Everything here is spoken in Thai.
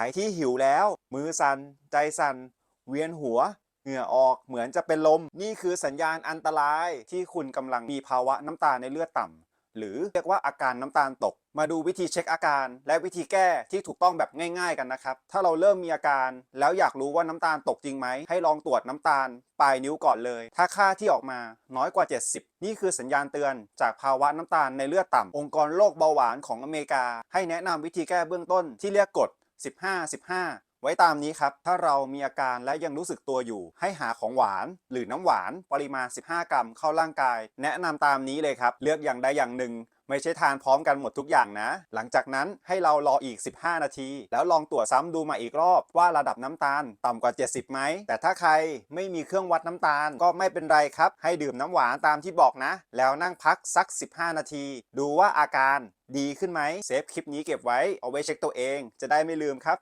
ใครที่หิวแล้ว มือสัน่นใจสั่นเวียนหัว เหงื่อออกเหมือนจะเป็นลม นี่คือสัญญาณอันตรายที่คุณกำลังมีภาวะน้ำตาลในเลือดต่ำหรือเรียกว่าอาการน้ำตาลตก มาดูวิธีเช็คอาการ และวิธีแก้ที่ถูกต้องแบบง่าย ๆกันนะครับ ถ้าเราเริ่มมีอาการแล้วอยากรู้ว่าน้ำตาลตกจริงไหม ให้ลองตรวจน้ำตาลปลายนิ้วก่อนเลย ถ้าค่าที่ออกมาน้อยกว่า 70 นี่คือสัญญาณเตือนจากภาวะน้ำตาลในเลือดต่ำองค์กรโรคเบาหวานของอเมริกา ให้แนะนำวิธีแก้เบื้องต้นที่เรียกกฎ 15 15 ไว้ตามนี้ครับ ถ้าเรามีอาการและยังรู้สึกตัวอยู่ ให้หาของหวานหรือน้ำหวานปริมาณ 15 กรัมเข้าร่างกาย แนะนำตามนี้เลยครับ เลือกอย่างใดอย่างหนึ่ง ไม่ใช่ทานพร้อมกันหมดทุกอย่างนะ หลังจากนั้นให้เรารออีก 15 นาที แล้วลองตรวจซ้ำดูมาอีกรอบว่าระดับน้ำตาลต่ำกว่า 70ไหมแต่ถ้าใครไม่มีเครื่องวัดน้ำตาลก็ไม่เป็นไรครับ ให้ดื่มน้ำหวานตามที่บอกนะ แล้วนั่งพักสัก 15 นาที ดูว่าอาการดีขึ้นไหมเซฟคลิปนี้เก็บไว้เอาไว้เช็คตัวเอง จะได้ไม่ลืมครับ